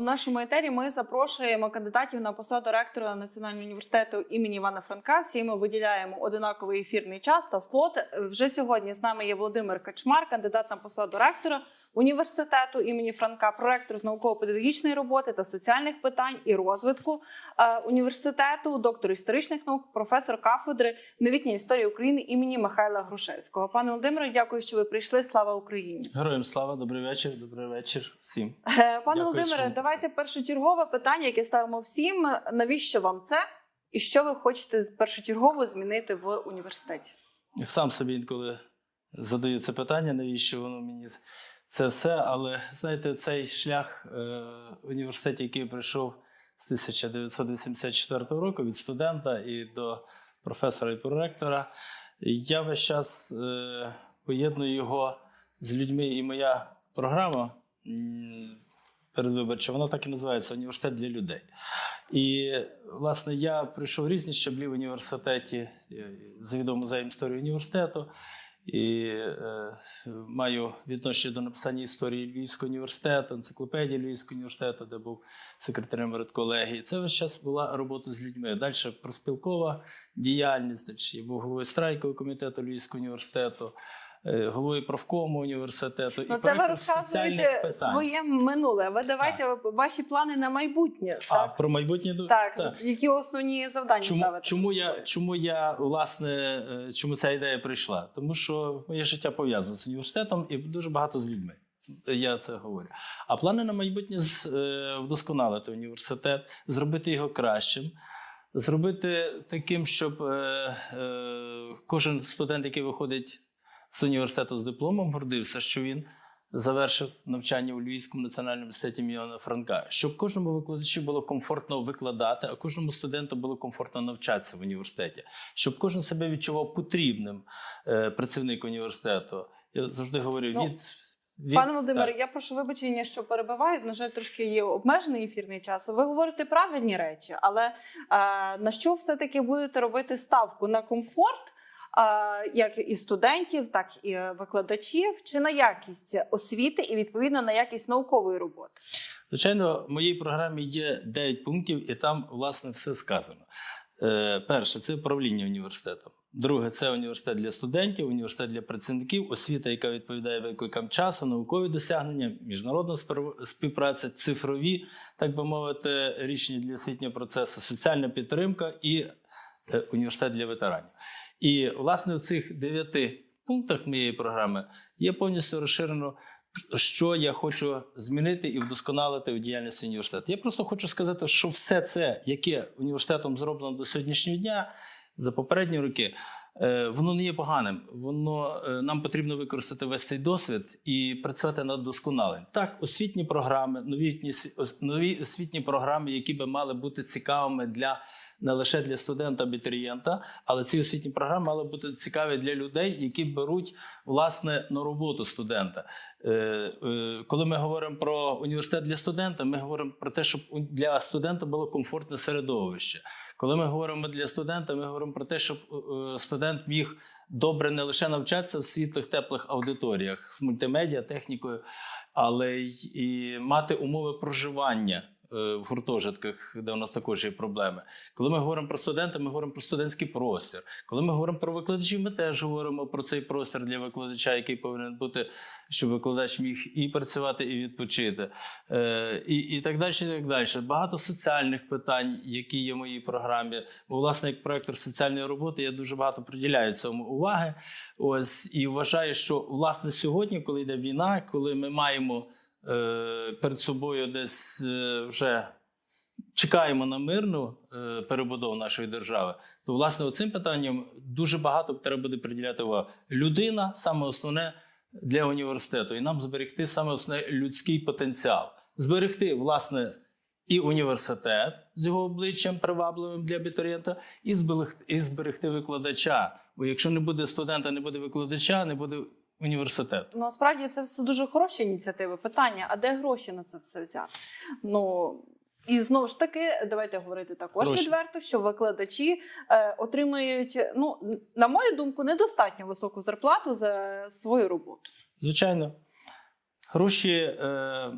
У нашому етері ми запрошуємо кандидатів на посаду ректора Національного університету імені Івана Франка. Всі ми виділяємо одинаковий ефірний час та слот. Вже сьогодні з нами є Володимир Качмар, кандидат на посаду ректора університету імені Франка, проректор з науково-педагогічної роботи та соціальних питань і розвитку е, університету, доктор історичних наук, професор кафедри новітньої історії України імені Михайла Грушевського. Пане Володимире, дякую, що ви прийшли. Слава Україні! Героям слава, добрий вечір, добрий вечір всім. Е, Пане Володимире, що- давайте першочергове питання, яке ставимо всім. Навіщо вам це? І що ви хочете першочергово змінити в університеті? Сам собі інколи задаю це питання, навіщо воно мені це все. Але знаєте, цей шлях е, університеті, який я пройшов з 1984 року від студента і до професора і проректора, я весь час е, поєдную його з людьми, і моя програма. Передвиборча, вона так і називається університет для людей. І, власне, я пройшов різні щаблі в університеті, я завідував музеєм історії університету і е, маю відношення до написання історії Львівського університету, енциклопедії Львівського університету, де був секретарем редколегії. Це весь час була робота з людьми. Далі проспілкова діяльність. Я був головою страйкового комітету Львівського університету. Е, Головою профкому університету Ну, і це ви розказуєте питань. своє минуле. Ви давайте ваші плани на майбутнє. А Так, про майбутнє ду- так. які основні завдання Чому, ставите? чому я чому я власне е, чому ця ідея прийшла? Тому що моє життя пов'язане з університетом і дуже багато з людьми. Я це говорю. А плани на майбутнє з- е, вдосконалити університет, зробити його кращим, зробити таким, щоб е, е, кожен студент, який виходить з університету з дипломом, гордився, що він завершив навчання у Львівському національному університеті Міона Франка, щоб кожному викладачу було комфортно викладати, а кожному студенту було комфортно навчатися в університеті, щоб кожен себе відчував потрібним е, працівник університету. Я завжди говорю Ну, від. від Пане Володимире, я прошу вибачення, що перебиваю. На жаль, трошки є обмежений ефірний час. Ви говорите правильні речі, але е, на що все-таки будете робити ставку на комфорт, як і студентів, так і викладачів, чи на якість освіти і відповідно на якість наукової роботи? Звичайно, в моїй програмі є 9 пунктів, і там, власне, все сказано. Е, перше, це управління університетом. Друге, це університет для студентів, університет для працівників, освіта, яка відповідає викликам часу, наукові досягнення, міжнародна спів- співпраця, цифрові, так би мовити, рішення для освітнього процесу, соціальна підтримка і е, університет для ветеранів. І, власне, в цих дев'яти пунктах моєї програми є повністю розширено що я хочу змінити і вдосконалити у діяльності університету. Я просто хочу сказати, що все це, яке університетом зроблено до сьогоднішнього дня, за попередні роки, воно не є поганим. Воно е, нам потрібно використати весь цей досвід і працювати над досконаленням. Так, освітні програми, новітні нові освітні програми, які би мали бути цікавими для не лише для студента абітурієнта, але ці освітні програми мали бути цікаві для людей, які беруть власне на роботу студента. Е, е, Коли ми говоримо про університет для студента, ми говоримо про те, щоб для студента було комфортне середовище. Коли ми говоримо для студента, ми говоримо про те, щоб е, студент міг добре не лише навчатися в світлих теплих аудиторіях з мультимедіа, технікою, але й мати умови проживання. Е, В гуртожитках, де у нас також є проблеми. Коли ми говоримо про студента, ми говоримо про студентський простір. Коли ми говоримо про викладачів, ми теж говоримо про цей простір для викладача, який повинен бути, щоб викладач міг і працювати, і відпочити, е, і, і так далі. і так далі. Багато соціальних питань, які є в моїй програмі. Бо, власне, як проектор соціальної роботи, я дуже багато приділяю цьому уваги. Ось і вважаю, що власне сьогодні, коли йде війна, коли ми маємо перед собою десь е, вже чекаємо на мирну е, перебудову нашої держави, то власне цим питанням дуже багато треба буде приділяти увагу. Людина саме основне для університету, і нам зберегти саме основне людський потенціал, зберегти власне. І університет з його обличчям привабливим для абітурієнта, і зберегти, зберегти викладача. Бо якщо не буде студента, не буде викладача, не буде університету. Ну, насправді це все дуже хороші ініціативи. Питання: а де гроші на це все взяти? Ну і знову ж таки, давайте говорити також Гроші. відверто, що викладачі е, отримують, ну на мою думку, недостатньо високу зарплату за свою роботу. Звичайно, гроші, е,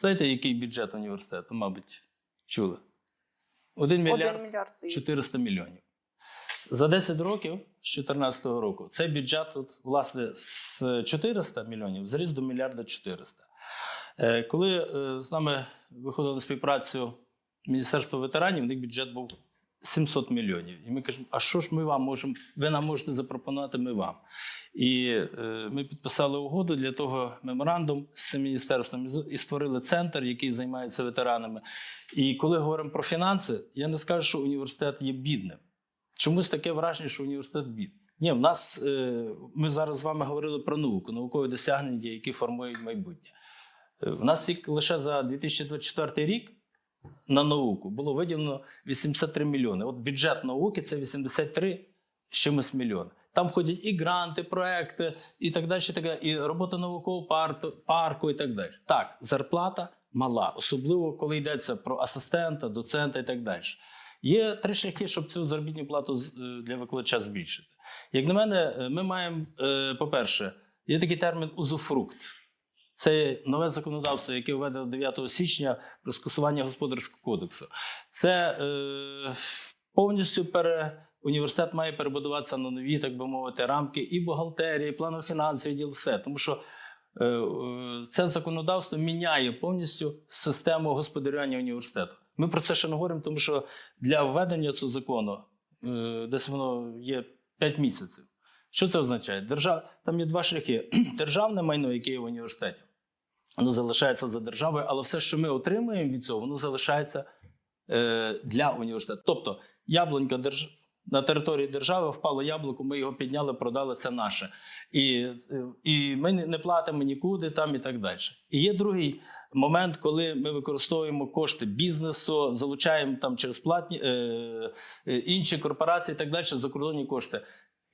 Знаєте, який бюджет університету, мабуть, чули? 1 мільярд, Один мільярд здається. 400 мільйонів. За 10 років, з 2014 року, цей бюджет, от, власне, з 400 мільйонів зріс до мільярда 400. Е, Коли е, з нами виходили співпрацю Міністерство ветеранів, у них бюджет був 700 мільйонів. І ми кажемо, а що ж ми вам можемо, ви нам можете запропонувати, ми вам. І е, ми підписали угоду для того меморандум з цим міністерством і створили центр, який займається ветеранами. І коли говоримо про фінанси, я не скажу, що університет є бідним. Чомусь таке враження, що університет бідний. Ні, в нас е, ми зараз з вами говорили про науку, наукові досягнення, які формують майбутнє. Е, В нас лише за 2024 рік на науку було виділено 83 мільйони. От бюджет науки це 83 з чимось мільйони. Там входять і гранти, проекти, і так далі, і, так далі, і робота наукового парку, і так далі. Так, зарплата мала, особливо коли йдеться про асистента, доцента і так далі. Є три шляхи, щоб цю заробітну плату е, для викладача збільшити. Як на мене, е, ми маємо, е, по-перше, є такий термін узуфрукт. Це нове законодавство, яке введено 9 січня про скасування господарського кодексу. Це е, повністю пере, університет має перебудуватися на нові, так би мовити, рамки і бухгалтерії, і планово-фінансовий відділ, все. Тому що е, це законодавство міняє повністю систему господарювання університету. Ми про це ще не говоримо, тому що для введення цього закону е, десь воно є 5 місяців. Що це означає? Держав... Там є два шляхи: державне майно, яке є в університеті, воно залишається за державою, але все, що ми отримуємо від цього, воно залишається е, для університету. Тобто, яблунька держ... на території держави впало яблуко, ми його підняли, продали, це наше. І, і ми не не платимо нікуди там і так далі. І є другий момент, коли ми використовуємо кошти бізнесу, залучаємо там через платні е, е, інші корпорації і так далі, закордонні кошти.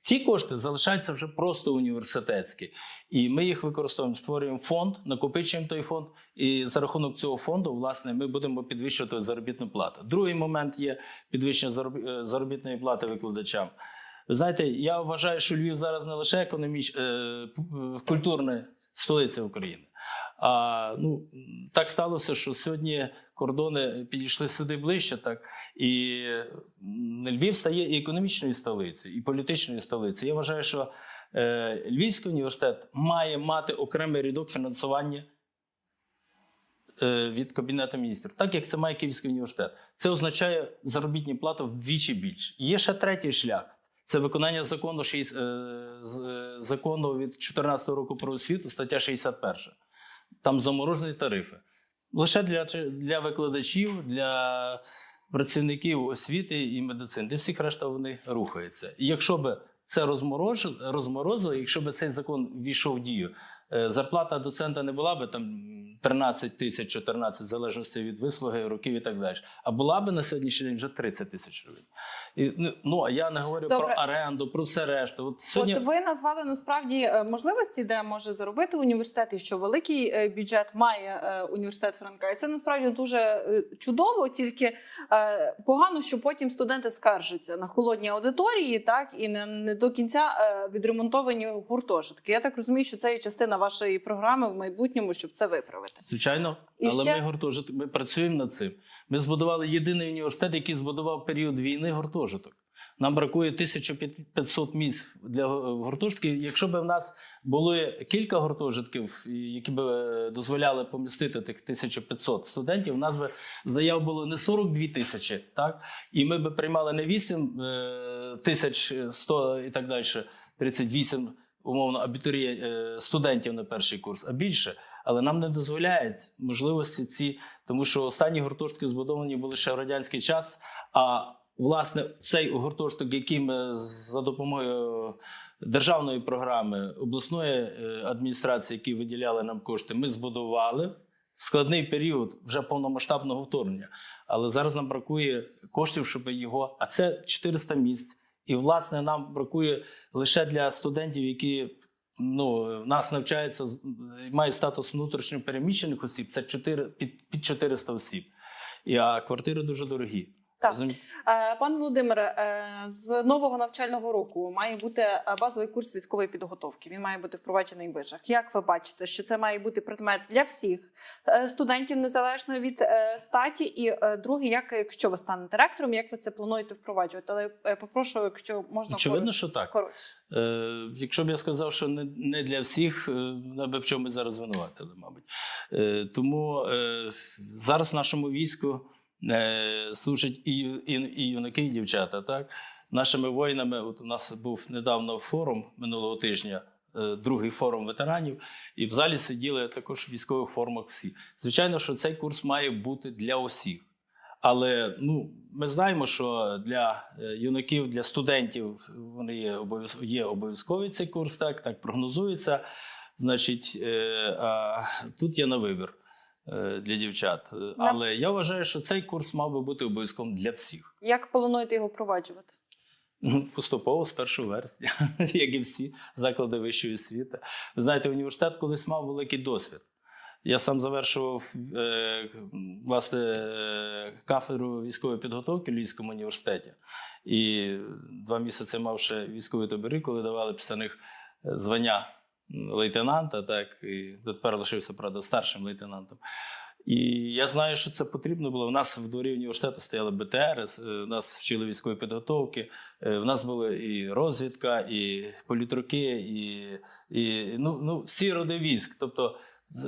Ці кошти залишаються вже просто університетські, і ми їх використовуємо, створюємо фонд, накопичуємо той фонд, і за рахунок цього фонду, власне, ми будемо підвищувати заробітну плату. Другий момент є підвищення е, заробітної плати викладачам. Ви знаєте, я вважаю, що Львів зараз не лише економіч... е, е, культурна столиця України. А ну так сталося, що сьогодні кордони підійшли сюди ближче, так і Львів стає і економічною столицею, і політичною столицею. Я вважаю, що е, Львівський університет має мати окремий рядок фінансування е, від Кабінету міністрів, так як це має Київський університет. Це означає заробітні плати вдвічі більше. Є ще третій шлях. Це виконання закону, шість- е, з- е, закону від 2014 року про освіту, стаття 61. Там заморожені тарифи. Лише для, для викладачів, для працівників освіти і медицини. Де всіх решта вони рухаються. І якщо би це розморозило, розморозили, якщо б цей закон ввійшов в дію, е, зарплата доцента не була б там 13 тисяч, 14, в залежності від вислуги, років і так далі. А була б на сьогоднішній день вже 30 тисяч гривень. І, ну, ну, а я не говорю Добре. про оренду, про все решту. От сьогодні... От ви назвали насправді е, можливості, де може заробити університет, і що великий е, бюджет має е, університет Франка. І це насправді дуже чудово, тільки погано, що потім студенти скаржаться на холодні аудиторії, так і не, не до кінця відремонтовані гуртожитки. Я так розумію, що це є частина вашої програми в майбутньому, щоб це виправити. Звичайно, І але ще- ми гуртожиток, ми працюємо над цим. Ми збудували єдиний університет, який збудував період війни гуртожиток. Нам бракує 1500 місць для гу- гуртожитків. Якщо б в нас були кілька гуртожитків, які б е, дозволяли помістити тих 1500 студентів, у нас би заяв було не 42 тисячі, так? І ми б приймали не 8 е, тисяч 100 і так далі, 38 умовно абітуріє е, студентів на перший курс, а більше. Але нам не дозволяють можливості ці, тому що останні гуртожитки збудовані були ще в радянський час. А власне цей гуртожиток, який ми за допомогою державної програми обласної е, адміністрації, які виділяли нам кошти, ми збудували складний період вже повномасштабного вторгнення. Але зараз нам бракує коштів, щоб його. А це 400 місць. І власне нам бракує лише для студентів, які ну, нас навчається, мають статус внутрішньо переміщених осіб, це 4, під, під 400 осіб. І, а квартири дуже дорогі. Так. Е, Пане Володимире, е, з нового навчального року має бути е, базовий курс військової підготовки. Він має бути впроваджений в вишах. Як ви бачите, що це має бути предмет для всіх студентів незалежно від статі? І друге, як якщо ви станете ректором, як ви це плануєте впроваджувати? Але попрошу, якщо можна Очевидно, що так. коротше. Е, якщо б я сказав, що не, не для всіх, е, б в чому ми зараз звинуватили, мабуть. Е, тому е, зараз в нашому війську е, служать і, і, і юнаки, і дівчата. Так? Нашими воїнами, от у нас був недавно форум минулого тижня. е, Другий форум ветеранів, і в залі сиділи також в військових формах всі. Звичайно, що цей курс має бути для усіх. Але ну, ми знаємо, що для е, юнаків, для студентів вони є, обов'яз- є обов'язковий цей курс, так, так прогнозується. Значить, а тут є на вибір для дівчат. Е, Але я вважаю, що цей курс мав би бути обов'язковим для всіх. Як плануєте його впроваджувати? Ну, Поступово з 1 вересня, як і всі заклади вищої освіти. Ви знаєте, університет колись мав великий досвід. Я сам завершував е, власне е, кафедру військової підготовки в Львівському університеті. І два місяці мав ще військові табори, коли давали після них е, звання лейтенанта, так, і тепер лишився, правда, старшим лейтенантом. І я знаю, що це потрібно було. У нас в дворі університету стояли БТР, у нас вчили військової підготовки. Е, В нас були і розвідка, і політруки, і, і ну, ну, всі роди військ. Тобто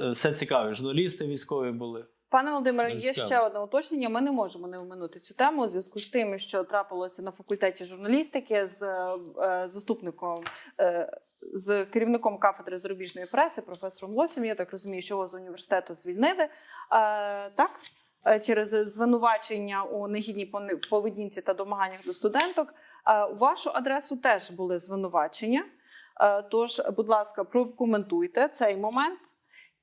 е, все цікаве. Журналісти військові були. Пане Володимире, є ще одне уточнення. Ми не можемо не оминути цю тему у зв'язку з тим, що трапилося на факультеті журналістики з е, заступником. е, З керівником кафедри зарубіжної преси, професором Лосем, я так розумію, що його з університету звільнили. Е, так, через звинувачення у негідній поведінці та домаганнях до студенток. У вашу адресу теж були звинувачення. Тож, будь ласка, прокоментуйте цей момент.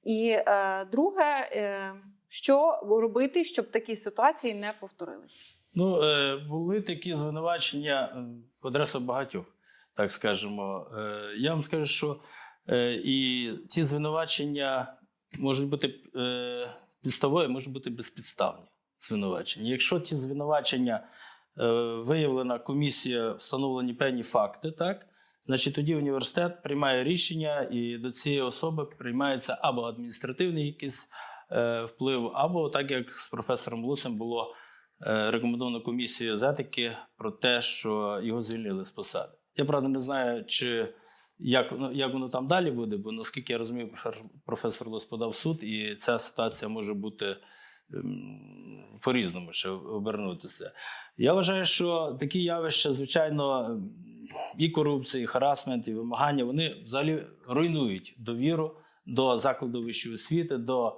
І е, друге, е, що робити, щоб такі ситуації не повторилися? Ну, е, були такі звинувачення е, в адресу багатьох, так скажемо. Е, я вам скажу, що і ці звинувачення можуть бути підставою, можуть бути безпідставні звинувачення. Якщо ці звинувачення виявлена комісія, встановлені певні факти, так. Значить, тоді університет приймає рішення, і до цієї особи приймається або адміністративний якийсь вплив, або так як з професором Луцем було е, рекомендовано комісією з етики про те, що його звільнили з посади. Я правда не знаю, чи як, ну, як воно там далі буде, бо наскільки я розумію, професор, Лос подав суд, і ця ситуація може бути ем, по-різному ще обернутися. Я вважаю, що такі явища, звичайно, і корупція, і харасмент, і вимагання, вони взагалі руйнують довіру до закладу вищої освіти, до, е,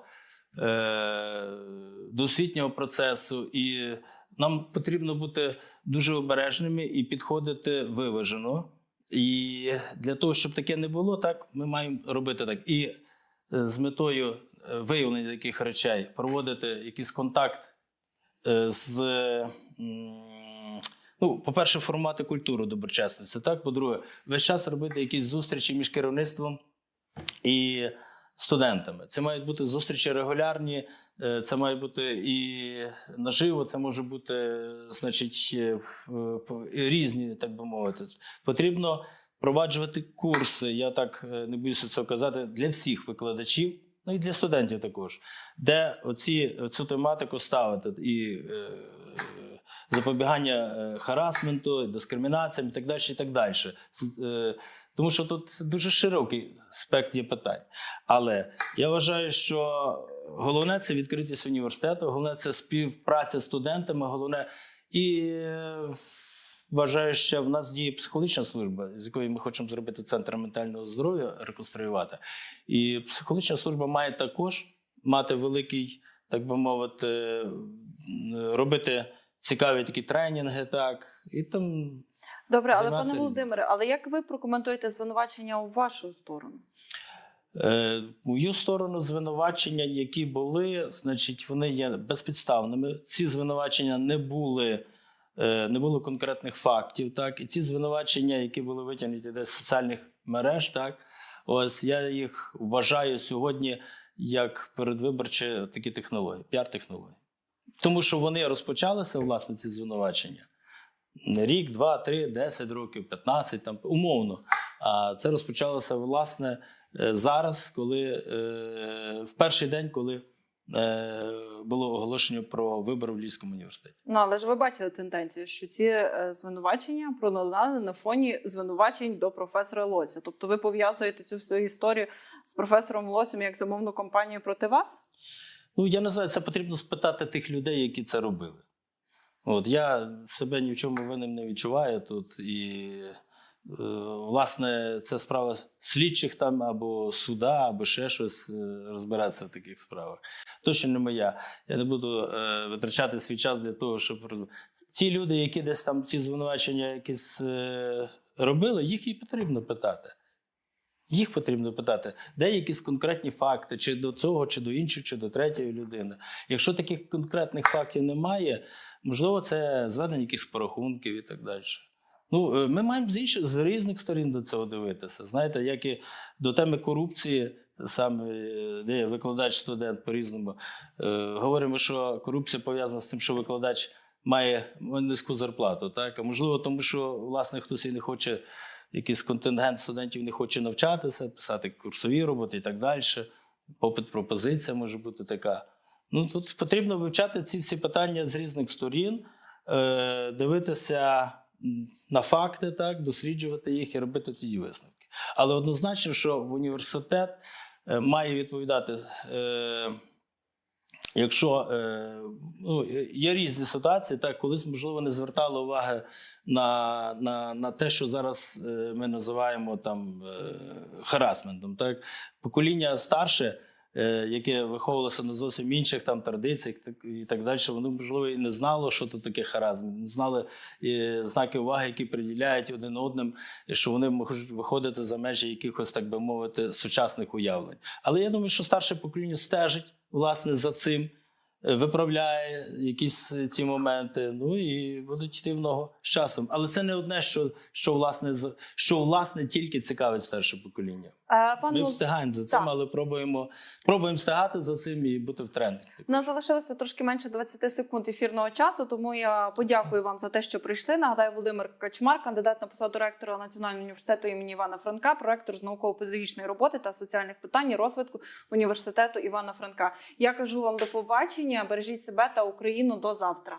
до освітнього процесу. І нам потрібно бути дуже обережними і підходити виважено. І для того, щоб таке не було, так ми маємо робити так. І е, з метою е, виявлення таких речей проводити якийсь контакт е, з. Ну, по-перше, формати культуру доброчесності. Так, по-друге, весь час робити якісь зустрічі між керівництвом і студентами. Це мають бути зустрічі регулярні, е, це має бути і наживо, це може бути, значить, е, в- в- різні, так би мовити. Потрібно впроваджувати курси. Я так е, не боюся цього казати для всіх викладачів. Ну і для студентів також, де оці, цю тематику ставити і е, запобігання е, харасменту, дискримінаціям і так далі. І так далі. Е, тому що тут дуже широкий спектр є питань. Але я вважаю, що головне це відкритість університету, головне це співпраця з студентами, головне і. е, Вважаю, що в нас діє психологічна служба, з якої ми хочемо зробити центр ментального здоров'я, реконструювати. І психологічна служба має також мати великий, так би мовити, робити цікаві такі тренінги, так і там Добре, але пане. Володимире, але як ви прокоментуєте звинувачення у вашу сторону? Е, мою сторону звинувачення, які були, значить, вони є безпідставними. Ці звинувачення не були. е, Не було конкретних фактів, так і ці звинувачення, які були витягнуті десь з соціальних мереж, так ось я їх вважаю сьогодні як передвиборчі такі технології, піар-технології. тому що вони розпочалися, власне, ці звинувачення. Рік, два, три, десять років, 15, там, умовно. А це розпочалося, власне, е, зараз, коли е, в перший день, коли е, було оголошення про вибори в Львівському університеті. Ну але ж ви бачили тенденцію, що ці звинувачення пролунали на фоні звинувачень до професора Лося. Тобто ви пов'язуєте цю всю історію з професором Лосем як замовну кампанію проти вас? Ну, я не знаю, це потрібно спитати тих людей, які це робили. От я себе ні в чому винним не відчуваю тут. І, е, власне, це справа слідчих там або суда, або ще щось е, розбиратися в таких справах. Точно не моя. Я не буду е, витрачати свій час для того, щоб ті люди, які десь там ці звинувачення якісь е, робили, їх і потрібно питати. Їх потрібно питати, де якісь конкретні факти, чи до цього, чи до іншої, чи до третьої людини. Якщо таких конкретних фактів немає, можливо, це зведення якихось порахунків і так далі. Ну, е, ми маємо з інших з різних сторін до цього дивитися. Знаєте, як і до теми корупції, саме е, де викладач, студент по-різному. Е, говоримо, що корупція пов'язана з тим, що викладач має низьку зарплату. Так? А можливо, тому що власне хтось і не хоче якийсь контингент студентів не хоче навчатися, писати курсові роботи і так далі. Попит пропозиція може бути така. Ну тут потрібно вивчати ці всі питання з різних сторін, е, дивитися на факти, так, досліджувати їх і робити тоді висновки. Але однозначно, що в університет е, має відповідати. Е, Якщо е, ну, є різні ситуації, так колись можливо не звертали уваги на, на, на те, що зараз е, ми називаємо там е, харасментом. Так покоління старше, е, яке виховувалося на зовсім інших там традиціях, так і так далі, воно можливо і не знало, що то таке харасмент, не знали е, знаки уваги, які приділяють один одним, що вони можуть виходити за межі якихось, так би мовити, сучасних уявлень. Але я думаю, що старше покоління стежить власне за цим. Виправляє якісь ці моменти, ну і будуть йти в ногу з часом. Але це не одне, що, що, власне, що власне тільки цікавить старше покоління. Е, пан Ми встигаємо за цим, так. але пробуємо, пробуємо встигати за цим і бути в тренді. У нас залишилося трошки менше 20 секунд ефірного часу, тому я подякую вам за те, що прийшли. Нагадаю, Володимир Качмар, кандидат на посаду ректора Національного університету імені Івана Франка, проректор з науково-педагогічної роботи та соціальних питань і розвитку університету Івана Франка. Я кажу вам до побачення. Бережіть себе та Україну до завтра.